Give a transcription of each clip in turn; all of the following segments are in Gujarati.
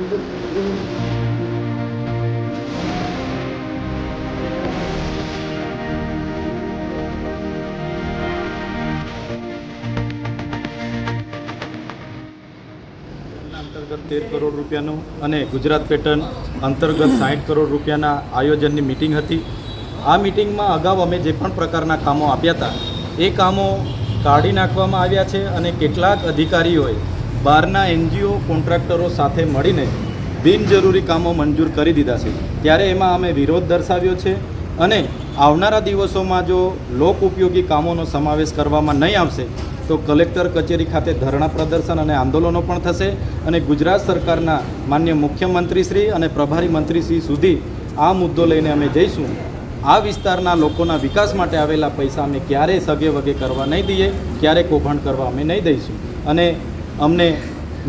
અંતર્ગત તેર કરોડ રૂપિયાનું અને ગુજરાત પેટર્ન અંતર્ગત સાઠ કરોડ રૂપિયાના આયોજનની મિટિંગ હતી. આ મિટિંગમાં અગાઉ અમે જે પણ પ્રકારના કામો આપ્યા હતા, એ કામો કાઢી નાખવામાં આવ્યા છે અને કેટલાક અધિકારીઓએ બહારના એનજીઓ કોન્ટ્રાક્ટરો સાથે મળીને બિનજરૂરી કામો મંજૂર કરી દીધા છે. ત્યારે એમાં અમે વિરોધ દર્શાવ્યો છે અને આવનારા દિવસોમાં જો લોક ઉપયોગી કામોનો સમાવેશ કરવામાં નહીં આવશે, તો કલેક્ટર કચેરી ખાતે ધરણા પ્રદર્શન અને આંદોલનો પણ થશે અને ગુજરાત સરકારના માન્ય મુખ્યમંત્રીશ્રી અને પ્રભારી મંત્રીશ્રી સુધી આ મુદ્દો લઈને અમે જઈશું. આ વિસ્તારના લોકોના વિકાસ માટે આવેલા પૈસા અમે ક્યારેય સગે વગે કરવા નહીં દઈએ ક્યારે કૌભાંડ કરવા અમે નહીં દઈશું. અને અમને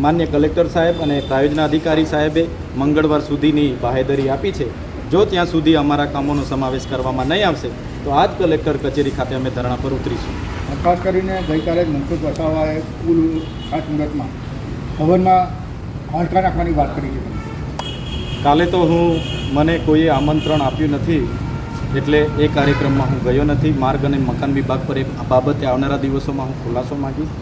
માન્ય કલેક્ટર સાહેબ અને પ્રાયોજના અધિકારી સાહેબે મંગળવાર સુધીની બાહેદરી આપી છે. જો ત્યાં સુધી અમારા કામોનો સમાવેશ કરવામાં નહીં આવશે તો આ જ કલેક્ટર કચેરી ખાતે અમે ધરણા પર ઉતરીશું. ખાસ કરીને ગઈકાલે મનસુખ વસાવાએ પુલ મિનિટમાં ભવનમાં હાડકા નાખવાની વાત કરી છે. કાલે તો હું મને કોઈએ આમંત્રણ આપ્યું નથી એટલે એ કાર્યક્રમમાં હું ગયો નથી. માર્ગ અને મકાન વિભાગ પર એ બાબતે આવનારા દિવસોમાં હું ખુલાસો માગીશ.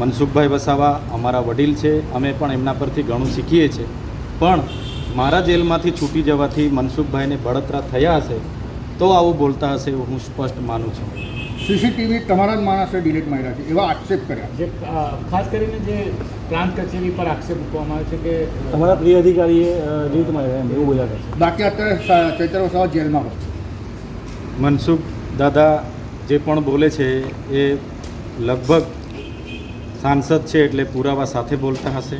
મનસુખભાઈ વસાવા અમારા વડીલ છે. અમે પણ એમના પરથી ઘણું શીખીએ છીએ. પણ મારા જેલમાંથી છૂટી જવાથી મનસુખભાઈને બળતરા થયા હશે તો આવું બોલતા હશે એવું હું સ્પષ્ટ માનું છું. સીસીટીવી તમારા જ માણસે ડિલીટ માર્યા છે એવા આક્ષેપ કર્યા. જે ખાસ કરીને જે પ્રાંત કચેરી પર આક્ષેપ મૂકવામાં આવે છે કે તમારા પ્રિય અધિકારીએ રીત માર્યા એમ એવું બોલ્યા છે બાકી અત્યારે ચૈત્ર વસાવા જેલમાં હોય. મનસુખ દાદા જે પણ બોલે છે એ લગભગ સાંસદ છે એટલે પુરાવા સાથે બોલતા હશે.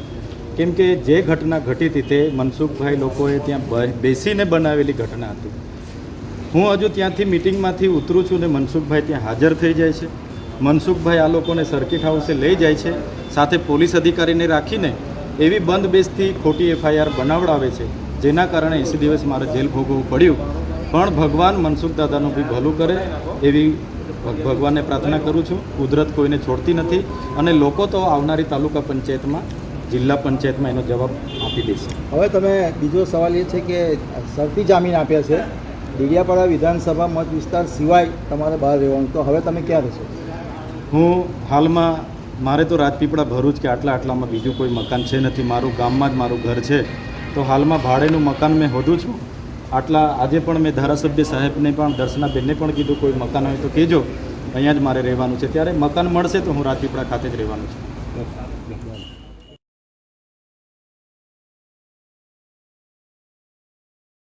કેમ કે જે ઘટના ઘટી હતી તે મનસુખભાઈ લોકોએ ત્યાં બેસીને બનાવેલી ઘટના હતી. હું હજુ ત્યાંથી મિટિંગમાંથી ઉતરું છું ને મનસુખભાઈ ત્યાં હાજર થઈ જાય છે. મનસુખભાઈ આ લોકોને સર્કિટ હાઉસે લઈ જાય છે, સાથે પોલીસ અધિકારીને રાખીને એવી બંધ બેસથી ખોટી એફઆઈઆર બનાવડાવે છે, જેના કારણે એસી દિવસ મારે જેલ ભોગવવું પડ્યું. પણ ભગવાન મનસુખ દાદાનું બી ભલું કરે એવી ભગવાનને પ્રાર્થના કરું છું. કુદરત કોઈને છોડતી નથી અને લોકો તો આવનારી તાલુકા પંચાયતમાં જિલ્લા પંચાયતમાં એનો જવાબ આપી દેશે. હવે તમે બીજો સવાલ એ છે કે શરતી જામીન આપ્યા છે. ડેડિયાપાડા વિધાનસભા મત વિસ્તાર સિવાય તમારે બહાર રહેવાનું. તો હવે તમે ક્યાં રહેશો? હું હાલમાં મારે તો રાજપીપળા ભરૂચ કે આટલા આટલામાં બીજું કોઈ મકાન છે નથી. મારું ગામમાં જ મારું ઘર છે. તો હાલમાં ભાડેનું મકાન મેં હોધું છું. આટલા આજે પણ મેં ધારાસભ્ય સાહેબને પણ દર્શનાબેનને પણ કીધું, કોઈ મકાન હોય તો કહેજો. અહીંયા જ મારે રહેવાનું છે. ત્યારે મકાન મળશે તો હું રાજપીપળા ખાતે જ રહેવાનું છું.